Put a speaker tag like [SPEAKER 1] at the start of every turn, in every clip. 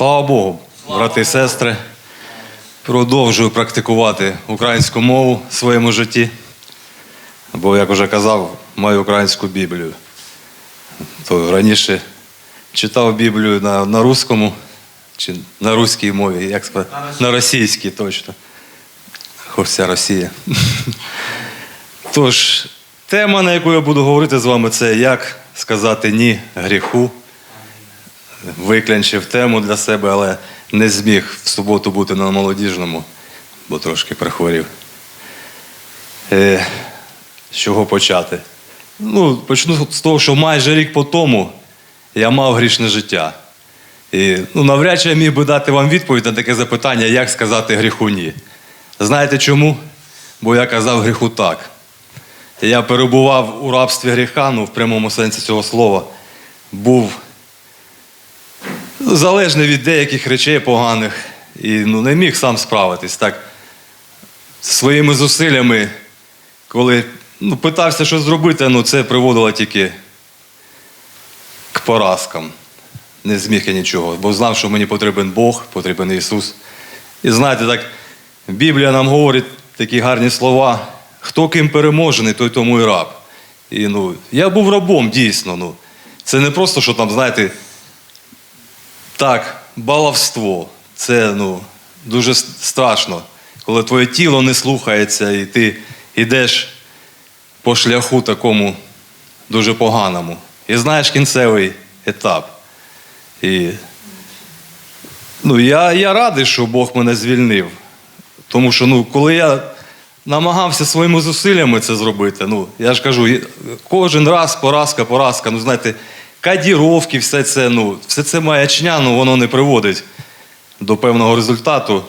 [SPEAKER 1] Слава Богу, брати і сестри. Продовжую практикувати українську мову в своєму житті. Бо, як вже казав, маю українську Біблію. То раніше читав Біблію на, на русскому, чи на руській мові, як сказати? На російській точно. Хоч вся Росія. Тож, тема, на яку я буду говорити з вами, це як сказати ні гріху виклянчив тему для себе, але не зміг в суботу бути на молодіжному, бо трошки прихворів. Е, з чого почати? Ну, почну з того, що майже рік по тому я мав грішне життя. І ну, навряд чи я міг би дати вам відповідь на таке запитання, як сказати гріху ні. Знаєте чому? Бо я казав гріху так. Я перебував у рабстві гріха, ну в прямому сенсі цього слова, був залежний від деяких речей поганих і ну, не міг сам справитись. Так, своїми зусиллями, коли ну, питався щось зробити, ну, це приводило тільки к поразкам. Не зміг я нічого, бо знав, що мені потрібен Бог, потрібен Ісус. І знаєте, так, Біблія нам говорить такі гарні слова. Хто ким переможений, той тому і раб. І ну, я був рабом дійсно. Ну. Це не просто, що там, знаєте, так, баловство. Це ну, дуже страшно, коли твоє тіло не слухається, і ти йдеш по шляху такому дуже поганому. І знаєш кінцевий етап. І ну, я, я радий, що Бог мене звільнив. Тому що ну, коли я намагався своїми зусиллями це зробити, ну, я ж кажу, кожен раз поразка, поразка, ну знаєте, кадіровки, все це, ну, все це маячня, ну, воно не приводить до певного результату.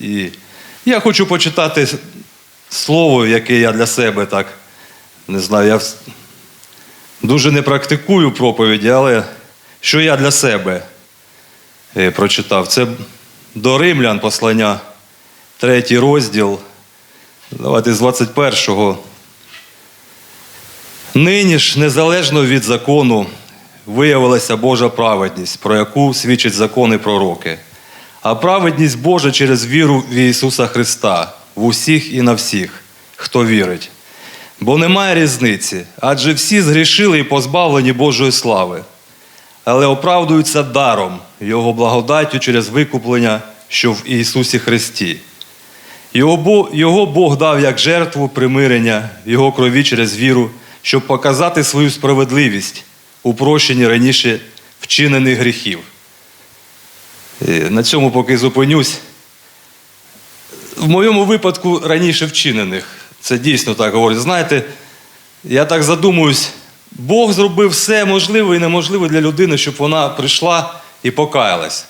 [SPEAKER 1] І я хочу почитати слово, яке я для себе так не знаю, я дуже не практикую проповіді, але що я для себе е, прочитав. Це до римлян послання, третій розділ. Давайте з 21-го. Нині ж, незалежно від закону, виявилася Божа праведність, про яку свідчать закони пророки. А праведність Божа через віру в Ісуса Христа в усіх і на всіх, хто вірить. Бо немає різниці, адже всі згрішили і позбавлені Божої слави, але оправдуються даром Його благодаттю через викуплення, що в Ісусі Христі. Його, Бог дав як жертву примирення Його крові через віру, щоб показати свою справедливість у прощенні раніше вчинених гріхів. І На цьому поки зупинюсь. В моєму випадку раніше вчинених. Це дійсно так говорить. Знаєте, я так задумуюсь, Бог зробив все можливе і неможливе для людини, щоб вона прийшла і покаялась.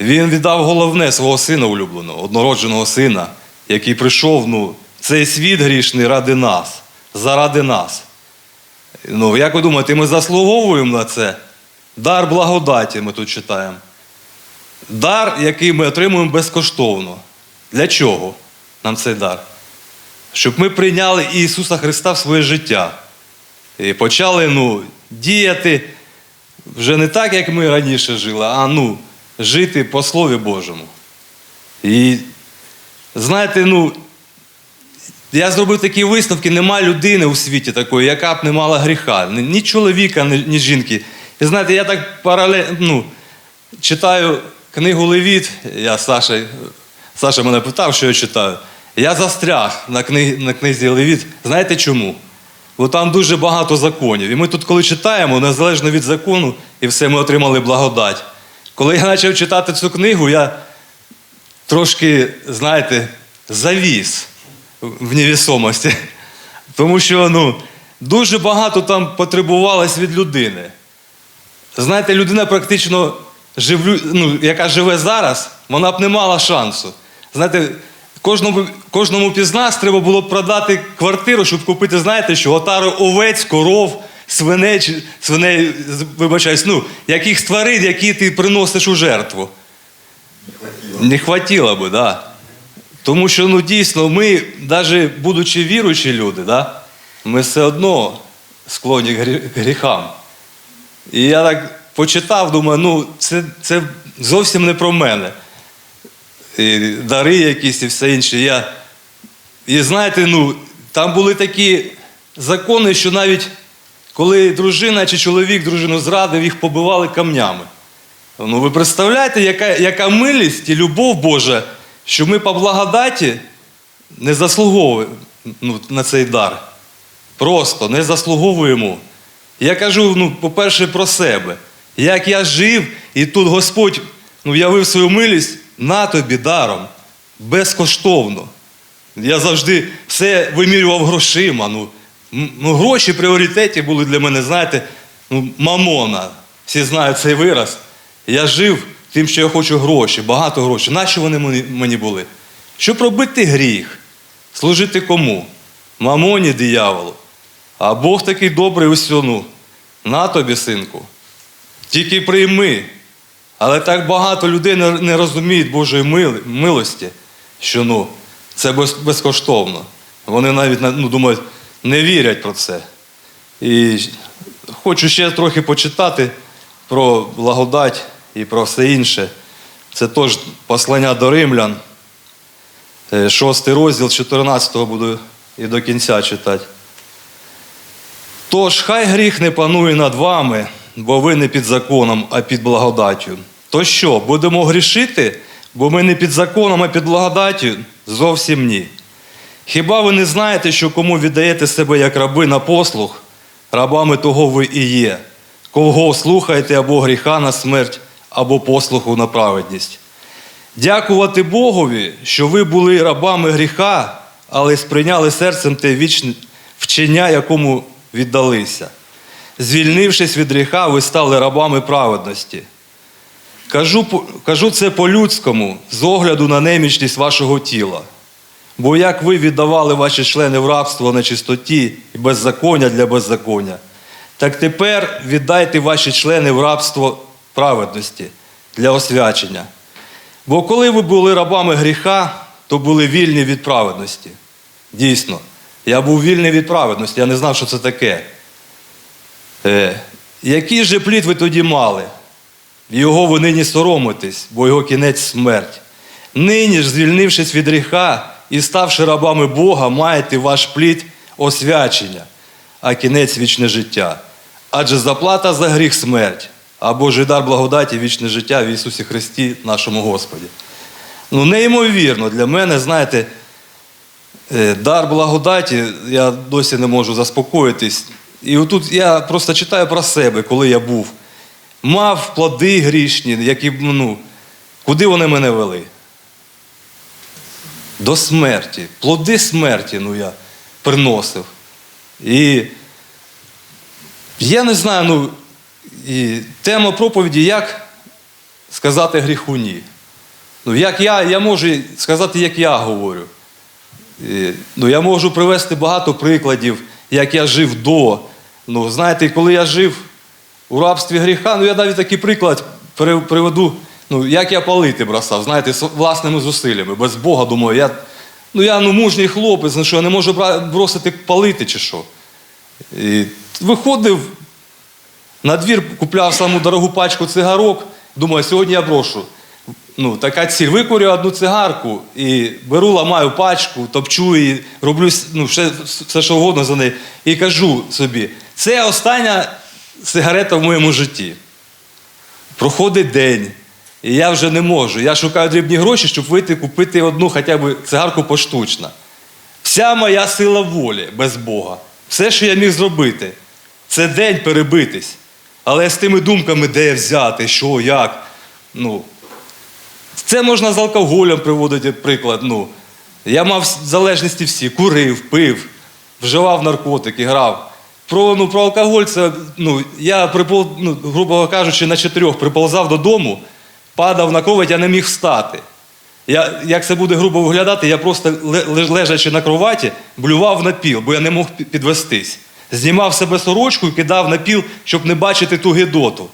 [SPEAKER 1] Він віддав головне свого сина улюбленого, однородженого сина, який прийшов ну, цей світ грішний ради нас, заради нас. Ну, як ви думаєте, ми заслуговуємо на це? Дар благодаті ми тут читаємо. Дар, який ми отримуємо безкоштовно. Для чого нам цей дар? Щоб ми прийняли Ісуса Христа в своє життя і почали ну, діяти вже не так, як ми раніше жили, а ну, жити по Слові Божому. І знаєте, ну, я зробив такі висновки, нема людини у світі такої, яка б не мала гріха, ні чоловіка, ні, жінки. І знаєте, я так паралельно ну, читаю книгу Левіт, я Саша, Саша мене питав, що я читаю. Я застряг на, книгі, на книзі Левіт. Знаєте чому? Бо там дуже багато законів. І ми тут, коли читаємо, незалежно від закону, і все ми отримали благодать. Коли я почав читати цю книгу, я трошки, знаєте, завіс в невісомості. Тому що ну, дуже багато там потребувалось від людини. Знаєте, людина практично, живлю, ну, яка живе зараз, вона б не мала шансу. Знаєте, кожному, кожному із нас треба було б продати квартиру, щоб купити, знаєте, що отару овець, коров, свиней, свиней, вибачаюсь, ну, яких тварин, які ти приносиш у жертву. Не хватило би, так. Да. Тому що ну, дійсно, ми, навіть будучи віруючі люди, да, ми все одно склонні к гріхам. І я так почитав, думаю, ну це, це зовсім не про мене. І дари якісь і все інше. Я... І знаєте, ну, там були такі закони, що навіть коли дружина чи чоловік дружину зрадив, їх побивали камнями. Ну, ви представляєте, яка, яка милість і любов Божа, що ми по благодаті не заслуговуємо ну, на цей дар. Просто не заслуговуємо. Я кажу, ну, по-перше, про себе. Як я жив, і тут Господь ну, явив свою милість на тобі даром, безкоштовно. Я завжди все вимірював грошима. Ну, ну, гроші пріоритеті були для мене, знаєте, ну, мамона. Всі знають цей вираз. Я жив тим, що я хочу гроші, багато грошей. Нащо вони мені- були? Щоб робити гріх, служити кому? Мамоні дияволу. А Бог такий добрий усьо, ну, на тобі, синку. Тільки прийми. Але так багато людей не розуміють Божої милості, що ну, це безкоштовно. Вони навіть ну, думають, не вірять про це. І хочу ще трохи почитати про благодать і про все інше. Це теж послання до римлян, Е, шостий розділ, 14 буду і до кінця читати. Тож хай гріх не панує над вами, бо ви не під законом, а під благодаттю. То що, будемо грішити, бо ми не під законом, а під благодаттю? Зовсім ні. Хіба ви не знаєте, що кому віддаєте себе як раби на послуг, рабами того ви і є, кого слухаєте або гріха на смерть, або послуху на праведність? Дякувати Богові, що ви були рабами гріха, але сприйняли серцем те вічне вчення, якому віддалися. Звільнившись від гріха, ви стали рабами праведності. Кажу, кажу це по-людському, з огляду на немічність вашого тіла. Бо як ви віддавали ваші члени в рабство на чистоті і беззаконня для беззаконня, так тепер віддайте ваші члени в рабство праведності для освячення. Бо коли ви були рабами гріха, то були вільні від праведності. Дійсно, я був вільний від праведності, я не знав, що це таке. Е, який же плід ви тоді мали? Його ви нині соромитесь, бо його кінець смерть. Нині ж, звільнившись від гріха і ставши рабами Бога, маєте ваш плід освячення, а кінець вічне життя. Адже заплата за гріх смерть, а Божий дар благодаті вічне життя в Ісусі Христі, нашому Господі. Ну, неймовірно, для мене, знаєте, е, дар благодаті, я досі не можу заспокоїтись. І отут я просто читаю про себе, коли я був. Мав плоди грішні, які, ну, куди вони мене вели? До смерті. Плоди смерті ну, я приносив. І я не знаю, ну, і тема проповіді, як сказати гріху ні. Ну, як я, я можу сказати, як я говорю. І, ну, я можу привести багато прикладів, як я жив до. Ну, знаєте, коли я жив у рабстві гріха, ну я навіть такий приклад приведу, ну, як я палити бросав, знаєте, власними зусиллями, без Бога, думаю, я, ну, я ну, мужній хлопець, ну що, я не можу бросити палити чи що. І виходив на двір, купляв саму дорогу пачку цигарок, думаю, сьогодні я брошу. Ну, така ціль. Викурю одну цигарку і беру, ламаю пачку, топчу і роблю ну, все, все, що угодно за неї. І кажу собі, це остання сигарета в моєму житті. Проходить день, і я вже не можу. Я шукаю дрібні гроші, щоб вийти купити одну хоча б цигарку поштучно. Вся моя сила волі без Бога, все, що я міг зробити, це день перебитись. Але з тими думками, де взяти, що, як. Ну, це можна з алкоголем приводити приклад. Ну, я мав залежності всі, курив, пив, вживав наркотики, грав. Про, ну, про алкоголь це, ну, я припол, ну, грубо кажучи, на чотирьох приползав додому, падав на кровать, я не міг встати. Я, як це буде грубо виглядати, я просто лежачи на кроваті, блював на піл, бо я не мог підвестись. Знімав себе сорочку і кидав на піл, щоб не бачити ту гидоту.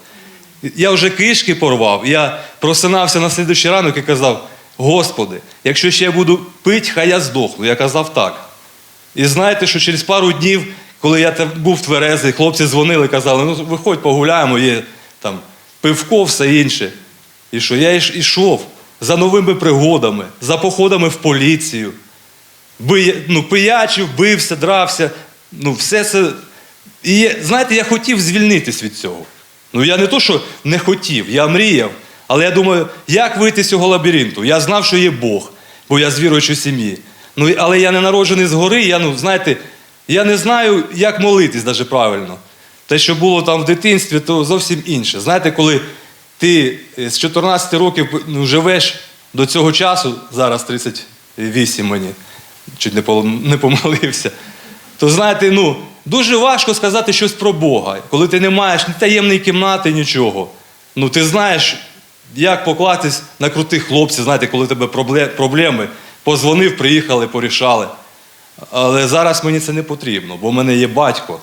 [SPEAKER 1] Я вже кишки порвав. Я просинався на слідуючий ранок і казав: Господи, якщо ще я буду пити, хай я здохну. Я казав так. І знаєте, що через пару днів, коли я був тверезий, хлопці дзвонили, казали, ну виходь, погуляємо, є там пивко, все інше. І що я ішов за новими пригодами, за походами в поліцію. Ну, пиячив, бився, дрався. Ну, все це. І знаєте, я хотів звільнитись від цього. Ну я не то, що не хотів, я мріяв. Але я думаю, як вийти з цього лабіринту? Я знав, що є Бог, бо я з віруючої сім'ї. Ну, але я не народжений згори, я, ну, знаєте, я не знаю, як молитись навіть правильно. Те, що було там в дитинстві, то зовсім інше. Знаєте, коли ти е, з 14 років ну, живеш до цього часу, зараз 38 мені, чуть не помилився, то знаєте, ну, дуже важко сказати щось про Бога, коли ти не маєш ні таємної кімнати, нічого. Ну, ти знаєш, як покластись на крутих хлопців, знаєте, коли тебе проблеми, позвонив, приїхали, порішали. Але зараз мені це не потрібно, бо в мене є батько,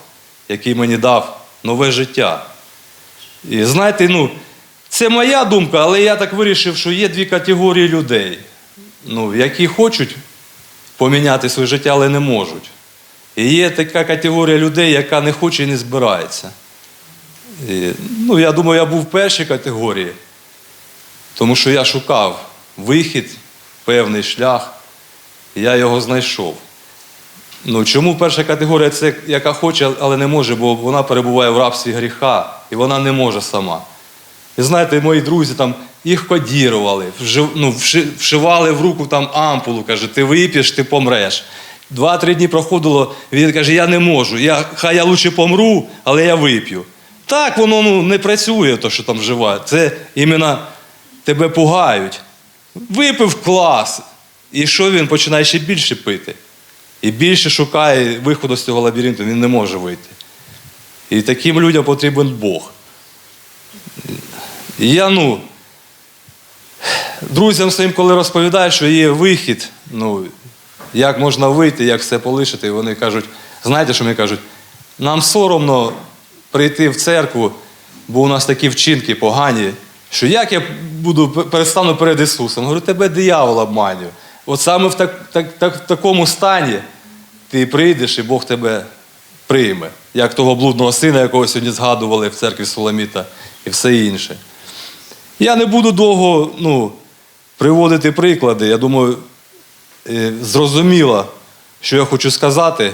[SPEAKER 1] який мені дав нове життя. І знаєте, ну, це моя думка, але я так вирішив, що є дві категорії людей, ну, які хочуть поміняти своє життя, але не можуть. І є така категорія людей, яка не хоче і не збирається. І, ну, я думаю, я був в першій категорії, тому що я шукав вихід, певний шлях, і я його знайшов. Ну, чому перша категорія це яка хоче, але не може, бо вона перебуває в рабстві гріха, і вона не може сама. І знаєте, мої друзі там їх кодірували, ну, вшивали в руку там ампулу, каже, ти вип'єш, ти помреш. Два-три дні проходило, він каже, я не можу. Я, хай я лучше помру, але я вип'ю. Так воно ну, не працює, то, що там вживають. Це іменно тебе пугають. Випив клас. І що він починає ще більше пити? І більше шукає виходу з цього лабіринту, він не може вийти. І таким людям потрібен Бог. Я, ну, друзям своїм, коли розповідаю, що є вихід, ну, як можна вийти, як все полишити, І вони кажуть, знаєте, що мені кажуть? Нам соромно прийти в церкву, бо у нас такі вчинки погані, що як я буду перестану перед Ісусом? Говорю, тебе диявол обманює. От саме в, так, так, так, в такому стані ти прийдеш і Бог тебе прийме, як того блудного сина, якого сьогодні згадували в церкві Соломіта і все інше. Я не буду довго ну, приводити приклади. Я думаю, е, зрозуміло, що я хочу сказати.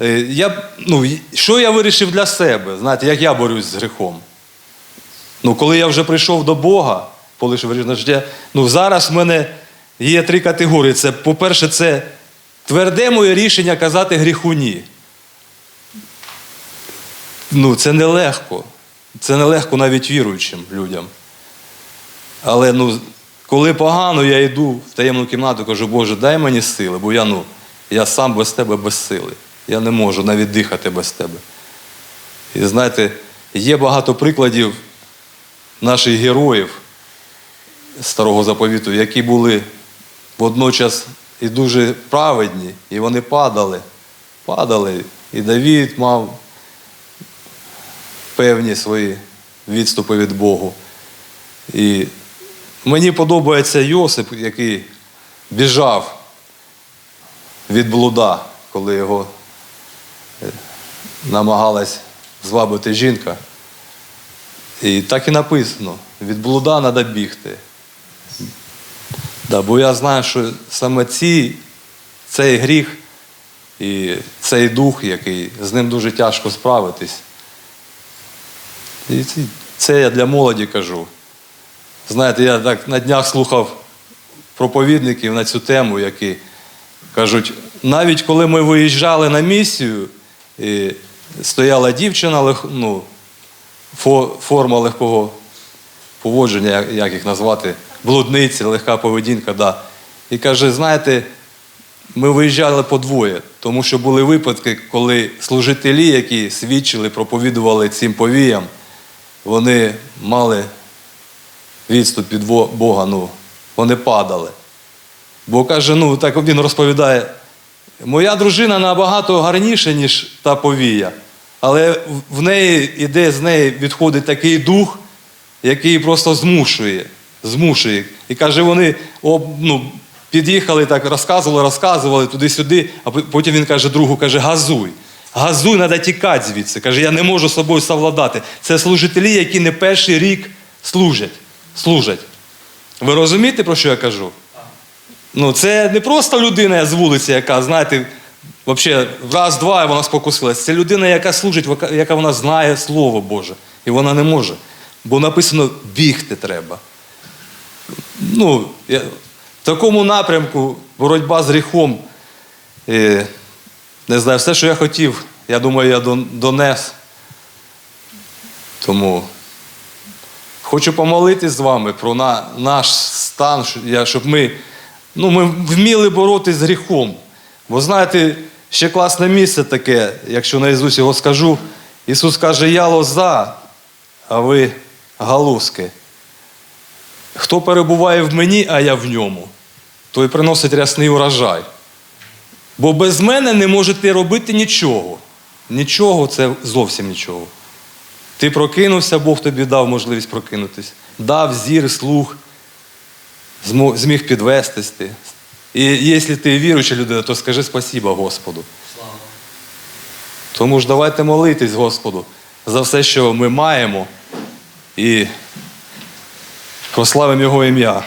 [SPEAKER 1] Е, Я, ну, що я вирішив для себе, знаєте, як я борюсь з гріхом. Ну, коли я вже прийшов до Бога, полишив життя, ну зараз в мене є три категорії. Це, по-перше, це тверде моє рішення казати гріху ні. Ну, це нелегко. Це нелегко навіть віруючим людям. Але ну, коли погано, я йду в таємну кімнату, кажу, Боже, дай мені сили, бо я, ну, я сам без тебе без сили. Я не можу навіть дихати без тебе. І знаєте, є багато прикладів наших героїв старого заповіту, які були водночас і дуже праведні, і вони падали. Падали. І Давід мав певні свої відступи від Богу. І мені подобається Йосип, який біжав від блуда, коли його е, намагалась звабити жінка. І так і написано: від блуда треба бігти. Да, бо я знаю, що саме ці, цей гріх і цей дух, який з ним дуже тяжко справитись. І це- це я для молоді кажу. Знаєте, я так на днях слухав проповідників на цю тему, які кажуть, навіть коли ми виїжджали на місію, і стояла дівчина, ну, форма легкого поводження, як- їх назвати, блудниці, легка поведінка, да. І каже, знаєте, ми виїжджали по двоє, тому що були випадки, коли служителі, які свідчили, проповідували цим повіям, вони мали відступ від Бога, ну, вони падали. Бо каже, ну так він розповідає, моя дружина набагато гарніша, ніж та повія, але в- неї іде з неї відходить такий дух, який просто змушує. змушує. І каже, вони об, ну, під'їхали, так розказували, розказували туди-сюди, а потім він каже, другу, каже, газуй. Газуй, треба тікати звідси. Каже, я не можу з собою совладати. Це служителі, які не перший рік служать. Служать. Ви розумієте, про що я кажу? Ну, це не просто людина з вулиці, яка, знаєте, взагалі раз-два і вона спокусилась. Це людина, яка служить, яка- вона знає Слово Боже. І вона не може. Бо написано бігти треба. Ну, в такому напрямку боротьба з гріхом. е, не знаю, все, що я хотів, я думаю, я донес. Тому хочу помолитись з вами про на, наш стан, щоб ми, ну, ми вміли боротися з гріхом. Бо знаєте, ще класне місце таке, якщо на Ісус його скажу. Ісус каже, я лоза, а ви галузки. Хто перебуває в мені, а я в ньому, той приносить рясний урожай. Бо без мене не можете робити нічого. Нічого це зовсім нічого. Ти прокинувся, Бог тобі дав можливість прокинутися. Дав зір, слух, зміг підвестись ти. І якщо ти віруюча людина, то скажи спасіба Господу. Тому ж давайте молитись Господу за все, що ми маємо, і прославимо Його ім'я.